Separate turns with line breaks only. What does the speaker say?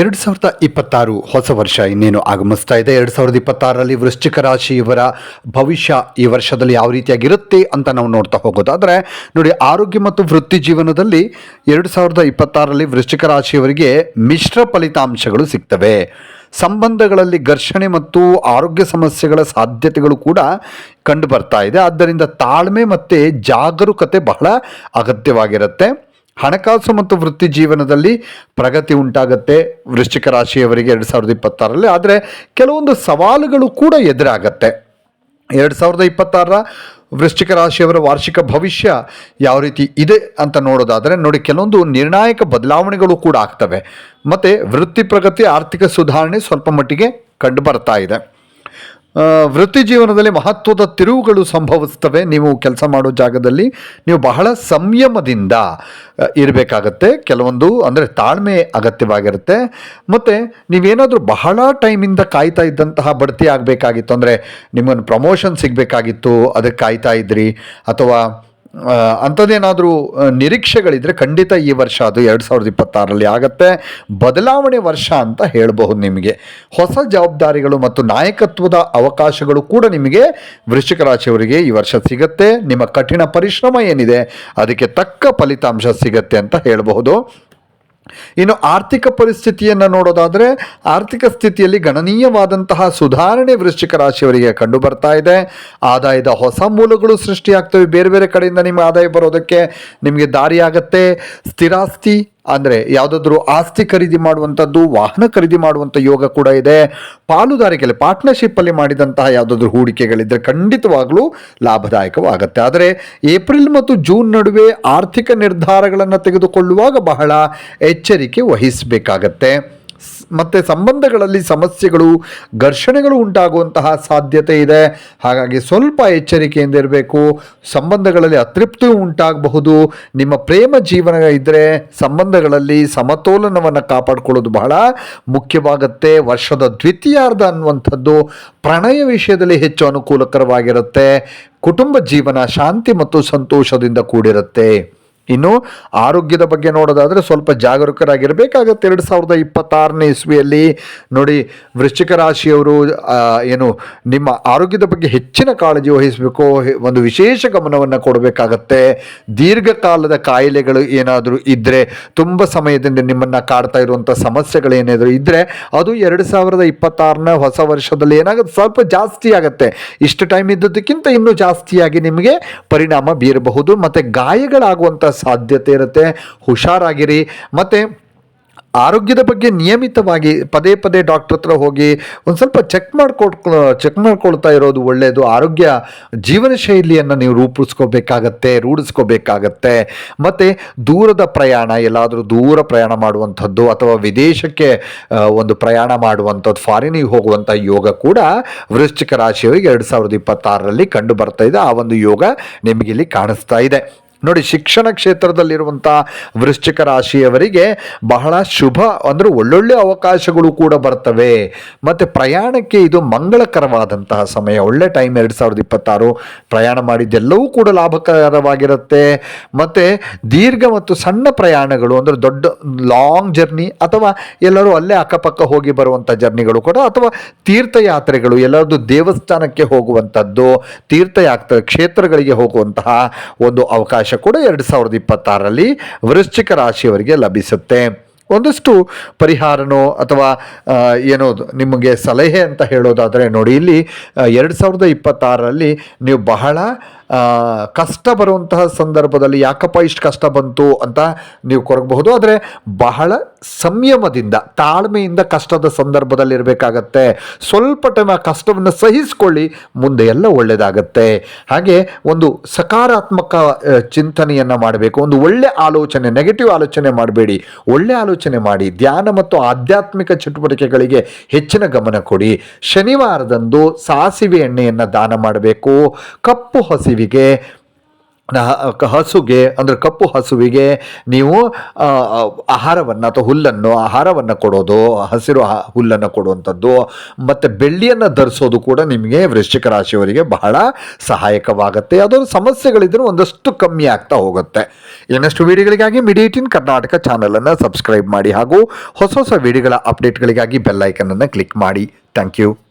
ಎರಡು ಸಾವಿರದ ಇಪ್ಪತ್ತಾರು ಹೊಸ ವರ್ಷ ಇನ್ನೇನು ಆಗಮಿಸ್ತಾ ಇದೆ. ಎರಡು ಸಾವಿರದ ಇಪ್ಪತ್ತಾರರಲ್ಲಿ ವೃಶ್ಚಿಕ ರಾಶಿಯವರ ಭವಿಷ್ಯ ಈ ವರ್ಷದಲ್ಲಿ ಯಾವ ರೀತಿಯಾಗಿರುತ್ತೆ ಅಂತ ನಾವು ನೋಡ್ತಾ ಹೋಗೋದಾದರೆ, ನೋಡಿ ಆರೋಗ್ಯ ಮತ್ತು ವೃತ್ತಿ ಜೀವನದಲ್ಲಿ ಎರಡು ಸಾವಿರದ ಇಪ್ಪತ್ತಾರರಲ್ಲಿ ವೃಶ್ಚಿಕ ರಾಶಿಯವರಿಗೆ ಮಿಶ್ರ ಫಲಿತಾಂಶಗಳು ಸಿಗ್ತವೆ. ಸಂಬಂಧಗಳಲ್ಲಿ ಘರ್ಷಣೆ ಮತ್ತು ಆರೋಗ್ಯ ಸಮಸ್ಯೆಗಳ ಸಾಧ್ಯತೆಗಳು ಕೂಡ ಕಂಡು ಬರ್ತಾ ಇದೆ. ಆದ್ದರಿಂದ ತಾಳ್ಮೆ ಮತ್ತು ಜಾಗರೂಕತೆ ಬಹಳ ಅಗತ್ಯವಾಗಿರುತ್ತೆ. ಹಣಕಾಸು ಮತ್ತು ವೃತ್ತಿ ಜೀವನದಲ್ಲಿ ಪ್ರಗತಿ ಉಂಟಾಗತ್ತೆ ವೃಶ್ಚಿಕ ರಾಶಿಯವರಿಗೆ ಎರಡು ಸಾವಿರದ ಇಪ್ಪತ್ತಾರರಲ್ಲಿ. ಆದರೆ ಕೆಲವೊಂದು ಸವಾಲುಗಳು ಕೂಡ ಎದುರಾಗತ್ತೆ. ಎರಡು ಸಾವಿರದ ಇಪ್ಪತ್ತಾರರ ವೃಶ್ಚಿಕ ರಾಶಿಯವರ ವಾರ್ಷಿಕ ಭವಿಷ್ಯ ಯಾವ ರೀತಿ ಇದೆ ಅಂತ ನೋಡೋದಾದರೆ, ನೋಡಿ ಕೆಲವೊಂದು ನಿರ್ಣಾಯಕ ಬದಲಾವಣೆಗಳು ಕೂಡ ಆಗ್ತವೆ. ಮತ್ತು ವೃತ್ತಿ ಪ್ರಗತಿ ಆರ್ಥಿಕ ಸುಧಾರಣೆ ಸ್ವಲ್ಪ ಮಟ್ಟಿಗೆ ಕಂಡು ಇದೆ. ವೃತ್ತಿ ಜೀವನದಲ್ಲಿ ಮಹತ್ವದ ತಿರುವುಗಳು ಸಂಭವಿಸ್ತವೆ. ನೀವು ಕೆಲಸ ಮಾಡೋ ಜಾಗದಲ್ಲಿ ನೀವು ಬಹಳ ಸಂಯಮದಿಂದ ಇರಬೇಕಾಗತ್ತೆ. ಕೆಲವೊಂದು ಅಂದರೆ ತಾಳ್ಮೆ ಅಗತ್ಯವಾಗಿರುತ್ತೆ. ಮತ್ತು ನೀವೇನಾದರೂ ಬಹಳ ಟೈಮಿಂದ ಕಾಯ್ತಾ ಇದ್ದಂತಹ ಬಡ್ತಿ ಆಗಬೇಕಾಗಿತ್ತು. ಅಂದರೆ ನಿಮ್ಮನ್ನು ಪ್ರಮೋಷನ್ ಸಿಗಬೇಕಾಗಿತ್ತು. ಅದಕ್ಕೆ ಕಾಯ್ತಾ ಇದ್ರಿ. ಅಥವಾ ಅಂಥದ್ದೇನಾದರೂ ನಿರೀಕ್ಷೆಗಳಿದ್ದರೆ ಖಂಡಿತ ಈ ವರ್ಷ ಅದು ಎರಡು ಸಾವಿರದ ಇಪ್ಪತ್ತಾರರಲ್ಲಿ ಆಗತ್ತೆ. ಬದಲಾವಣೆ ವರ್ಷ ಅಂತ ಹೇಳಬಹುದು ನಿಮಗೆ. ಹೊಸ ಜವಾಬ್ದಾರಿಗಳು ಮತ್ತು ನಾಯಕತ್ವದ ಅವಕಾಶಗಳು ಕೂಡ ನಿಮಗೆ ವೃಶ್ಚಿಕ ರಾಶಿಯವರಿಗೆ ಈ ವರ್ಷ ಸಿಗತ್ತೆ. ನಿಮ್ಮ ಕಠಿಣ ಪರಿಶ್ರಮ ಏನಿದೆ, ಅದಕ್ಕೆ ತಕ್ಕ ಫಲಿತಾಂಶ ಸಿಗತ್ತೆ ಅಂತ ಹೇಳಬಹುದು. ಇನ್ನು ಆರ್ಥಿಕ ಪರಿಸ್ಥಿತಿಯನ್ನು ನೋಡೋದಾದರೆ, ಆರ್ಥಿಕ ಸ್ಥಿತಿಯಲ್ಲಿ ಗಣನೀಯವಾದಂತಹ ಸುಧಾರಣೆ ವೃಶ್ಚಿಕ ರಾಶಿಯವರಿಗೆ ಕಂಡು ಬರ್ತಾ ಇದೆ. ಆದಾಯದ ಹೊಸ ಮೂಲಗಳು ಸೃಷ್ಟಿಯಾಗ್ತವೆ. ಬೇರೆ ಬೇರೆ ಕಡೆಯಿಂದ ನಿಮ್ಮ ಆದಾಯ ಬರೋದಕ್ಕೆ ನಿಮಗೆ ದಾರಿಯಾಗತ್ತೆ. ಸ್ಥಿರಾಸ್ತಿ ಅಂದರೆ ಯಾವುದಾದ್ರೂ ಆಸ್ತಿ ಖರೀದಿ ಮಾಡುವಂಥದ್ದು, ವಾಹನ ಖರೀದಿ ಮಾಡುವಂಥ ಯೋಗ ಕೂಡ ಇದೆ. ಪಾಲುದಾರಿಕೆಯಲ್ಲಿ ಪಾರ್ಟ್ನರ್ಶಿಪ್ಪಲ್ಲಿ ಮಾಡಿದಂತಹ ಯಾವುದಾದ್ರೂ ಹೂಡಿಕೆಗಳಿದ್ದರೆ ಖಂಡಿತವಾಗಲೂ ಲಾಭದಾಯಕವಾಗುತ್ತೆ. ಆದರೆ ಏಪ್ರಿಲ್ ಮತ್ತು ಜೂನ್ ನಡುವೆ ಆರ್ಥಿಕ ನಿರ್ಧಾರಗಳನ್ನು ತೆಗೆದುಕೊಳ್ಳುವಾಗ ಬಹಳ ಎಚ್ಚರಿಕೆ ವಹಿಸಬೇಕಾಗತ್ತೆ. ಮತ್ತೆ ಸಂಬಂಧಗಳಲ್ಲಿ ಸಮಸ್ಯೆಗಳು, ಘರ್ಷಣೆಗಳು ಉಂಟಾಗುವಂತಹ ಸಾಧ್ಯತೆ ಇದೆ. ಹಾಗಾಗಿ ಸ್ವಲ್ಪ ಎಚ್ಚರಿಕೆಯಿಂದ ಇರಬೇಕು. ಸಂಬಂಧಗಳಲ್ಲಿ ಅತೃಪ್ತಿ ಉಂಟಾಗಬಹುದು. ನಿಮ್ಮ ಪ್ರೇಮ ಜೀವನ ಇದ್ದರೆ ಸಂಬಂಧಗಳಲ್ಲಿ ಸಮತೋಲನವನ್ನು ಕಾಪಾಡಿಕೊಳ್ಳೋದು ಬಹಳ ಮುಖ್ಯವಾಗುತ್ತೆ. ವರ್ಷದ ದ್ವಿತೀಯಾರ್ಧ ಅನ್ನುವಂಥದ್ದು ಪ್ರಣಯ ವಿಷಯದಲ್ಲಿ ಹೆಚ್ಚು ಅನುಕೂಲಕರವಾಗಿರುತ್ತೆ. ಕುಟುಂಬ ಜೀವನ ಶಾಂತಿ ಮತ್ತು ಸಂತೋಷದಿಂದ ಕೂಡಿರುತ್ತೆ. ಇನ್ನು ಆರೋಗ್ಯದ ಬಗ್ಗೆ ನೋಡೋದಾದರೆ ಸ್ವಲ್ಪ ಜಾಗರೂಕರಾಗಿರಬೇಕಾಗತ್ತೆ. ಎರಡು ಸಾವಿರದ ಇಪ್ಪತ್ತಾರನೇ ಇಸ್ವಿಯಲ್ಲಿ ನೋಡಿ ವೃಶ್ಚಿಕ ರಾಶಿಯವರು ಏನು ನಿಮ್ಮ ಆರೋಗ್ಯದ ಬಗ್ಗೆ ಹೆಚ್ಚಿನ ಕಾಳಜಿ ವಹಿಸಬೇಕು. ಒಂದು ವಿಶೇಷ ಗಮನವನ್ನು ಕೊಡಬೇಕಾಗತ್ತೆ. ದೀರ್ಘಕಾಲದ ಕಾಯಿಲೆಗಳು ಏನಾದರೂ ಇದ್ದರೆ ತುಂಬ ಸಮಯದಿಂದ ನಿಮ್ಮನ್ನು ಕಾಡ್ತಾ ಇರುವಂಥ ಸಮಸ್ಯೆಗಳು ಏನಾದರೂ ಇದ್ದರೆ ಅದು ಎರಡು ಸಾವಿರದ ಇಪ್ಪತ್ತಾರನೇ ಹೊಸ ವರ್ಷದಲ್ಲಿ ಏನಾಗುತ್ತೆ, ಸ್ವಲ್ಪ ಜಾಸ್ತಿ ಆಗುತ್ತೆ. ಇಷ್ಟು ಟೈಮ್ ಇದ್ದದಕ್ಕಿಂತ ಇನ್ನೂ ಜಾಸ್ತಿಯಾಗಿ ನಿಮಗೆ ಪರಿಣಾಮ ಬೀರಬಹುದು. ಮತ್ತು ಗಾಯಗಳಾಗುವಂಥ ಸಾಧ್ಯತೆ ಇರುತ್ತೆ. ಹುಷಾರಾಗಿರಿ. ಮತ್ತು ಆರೋಗ್ಯದ ಬಗ್ಗೆ ನಿಯಮಿತವಾಗಿ ಪದೇ ಪದೇ ಡಾಕ್ಟ್ರ್ ಹತ್ರ ಹೋಗಿ ಒಂದು ಸ್ವಲ್ಪ ಚೆಕ್ ಮಾಡ್ಕೊಟ್ ಚೆಕ್ ಮಾಡ್ಕೊಳ್ತಾ ಇರೋದು ಒಳ್ಳೆಯದು ಆರೋಗ್ಯ ಜೀವನ ಶೈಲಿಯನ್ನು ನೀವು ರೂಪಿಸ್ಕೋಬೇಕಾಗತ್ತೆ, ರೂಢಿಸ್ಕೋಬೇಕಾಗತ್ತೆ. ಮತ್ತು ದೂರದ ಪ್ರಯಾಣ, ಎಲ್ಲಾದರೂ ದೂರ ಪ್ರಯಾಣ ಮಾಡುವಂಥದ್ದು ಅಥವಾ ವಿದೇಶಕ್ಕೆ ಒಂದು ಪ್ರಯಾಣ ಮಾಡುವಂಥದ್ದು ಫಾರಿನಿಗೆ ಹೋಗುವಂಥ ಯೋಗ ಕೂಡ ವೃಶ್ಚಿಕ ರಾಶಿಯವರಿಗೆ ಎರಡು ಸಾವಿರದ ಇಪ್ಪತ್ತಾರರಲ್ಲಿ ಕಂಡು ಬರ್ತಾ ಇದೆ. ಆ ಒಂದು ಯೋಗ ನಿಮಗಿಲ್ಲಿ ಕಾಣಿಸ್ತಾ ಇದೆ. ನೋಡಿ, ಶಿಕ್ಷಣ ಕ್ಷೇತ್ರದಲ್ಲಿರುವಂಥ ವೃಶ್ಚಿಕ ರಾಶಿಯವರಿಗೆ ಬಹಳ ಶುಭ, ಅಂದರೆ ಒಳ್ಳೊಳ್ಳೆ ಅವಕಾಶಗಳು ಕೂಡ ಬರ್ತವೆ. ಮತ್ತು ಪ್ರಯಾಣಕ್ಕೆ ಇದು ಮಂಗಳಕರವಾದಂತಹ ಸಮಯ. ಒಳ್ಳೆ ಟೈಮ್ ಎರಡು ಸಾವಿರದ ಇಪ್ಪತ್ತಾರು ಪ್ರಯಾಣ ಮಾಡಿದ್ದೆಲ್ಲವೂ ಕೂಡ ಲಾಭಕರವಾಗಿರುತ್ತೆ. ಮತ್ತು ದೀರ್ಘ ಮತ್ತು ಸಣ್ಣ ಪ್ರಯಾಣಗಳು, ಅಂದರೆ ದೊಡ್ಡ ಲಾಂಗ್ ಜರ್ನಿ ಅಥವಾ ಎಲ್ಲರೂ ಅಲ್ಲೇ ಅಕ್ಕಪಕ್ಕ ಹೋಗಿ ಬರುವಂಥ ಜರ್ನಿಗಳು ಕೂಡ, ಅಥವಾ ತೀರ್ಥಯಾತ್ರೆಗಳು, ಎಲ್ಲರದ್ದು ದೇವಸ್ಥಾನಕ್ಕೆ ಹೋಗುವಂಥದ್ದು, ತೀರ್ಥಯಾತ್ರೆ ಕ್ಷೇತ್ರಗಳಿಗೆ ಹೋಗುವಂತಹ ಒಂದು ಅವಕಾಶ ಕೂಡ ಎರಡು ಸಾವಿರದ ಇಪ್ಪತ್ತಾರರಲ್ಲಿ ವೃಶ್ಚಿಕ ರಾಶಿಯವರಿಗೆ ಲಭಿಸುತ್ತೆ. ಒಂದಷ್ಟು ಪರಿಹಾರನೋ ಅಥವಾ ಏನೋ ನಿಮಗೆ ಸಲಹೆ ಅಂತ ಹೇಳೋದಾದರೆ ನೋಡಿ, ಇಲ್ಲಿ ಎರಡು ಸಾವಿರದ ಇಪ್ಪತ್ತಾರರಲ್ಲಿ ನೀವು ಬಹಳ ಕಷ್ಟ ಬರುವಂತಹ ಸಂದರ್ಭದಲ್ಲಿ ಯಾಕಪ್ಪ ಇಷ್ಟು ಕಷ್ಟ ಬಂತು ಅಂತ ನೀವು ಕೊರಗಬಹುದು. ಆದರೆ ಬಹಳ ಸಂಯಮದಿಂದ, ತಾಳ್ಮೆಯಿಂದ ಕಷ್ಟದ ಸಂದರ್ಭದಲ್ಲಿ ಇರಬೇಕಾಗತ್ತೆ. ಸ್ವಲ್ಪ ಟೈಮ್ ಆ ಕಷ್ಟವನ್ನು ಸಹಿಸಿಕೊಳ್ಳಿ, ಮುಂದೆ ಎಲ್ಲ ಒಳ್ಳೆಯದಾಗತ್ತೆ ಹಾಗೆ ಒಂದು ಸಕಾರಾತ್ಮಕ ಚಿಂತನೆಯನ್ನು ಮಾಡಬೇಕು. ಒಂದು ಒಳ್ಳೆ ಆಲೋಚನೆ ನೆಗೆಟಿವ್ ಆಲೋಚನೆ ಮಾಡಬೇಡಿ. ಒಳ್ಳೆ ಆಲೋಚನೆ ಮಾಡಿ, ಧ್ಯಾನ ಮತ್ತು ಆಧ್ಯಾತ್ಮಿಕ ಚಟುವಟಿಕೆಗಳಿಗೆ ಹೆಚ್ಚಿನ ಗಮನ ಕೊಡಿ. ಶನಿವಾರದಂದು ಸಾಸಿವೆ ಎಣ್ಣೆಯನ್ನು ದಾನ ಮಾಡಬೇಕು. ಕಪ್ಪು ಹಸಿವಿಗೆ ನ- ಹಸುಗೆ, ಅಂದರೆ ಕಪ್ಪು ಹಸುವಿಗೆ ನೀವು ಆಹಾರವನ್ನು ಅಥವಾ ಹುಲ್ಲನ್ನು, ಆಹಾರವನ್ನು ಕೊಡೋದು, ಹಸಿರು ಹುಲ್ಲನ್ನು ಕೊಡುವಂಥದ್ದು, ಮತ್ತು ಬೆಳ್ಳಿಯನ್ನು ಧರಿಸೋದು ಕೂಡ ನಿಮಗೆ ವೃಶ್ಚಿಕ ರಾಶಿಯವರಿಗೆ ಬಹಳ ಸಹಾಯಕವಾಗುತ್ತೆ. ಅದೊಂದು ಸಮಸ್ಯೆಗಳಿದ್ದರೂ ಒಂದಷ್ಟು ಕಮ್ಮಿ ಆಗ್ತಾ ಹೋಗುತ್ತೆ. ಇನ್ನಷ್ಟು ವಿಡಿಯೋಗಳಿಗಾಗಿ ಇನ್ ಕರ್ನಾಟಕ ಚಾನಲನ್ನು ಸಬ್ಸ್ಕ್ರೈಬ್ ಮಾಡಿ ಹಾಗೂ ಹೊಸ ಹೊಸ ವೀಡಿಯೋಗಳ ಅಪ್ಡೇಟ್ಗಳಿಗಾಗಿ ಬೆಲ್ಲೈಕನನ್ನು ಕ್ಲಿಕ್ ಮಾಡಿ. Thank you.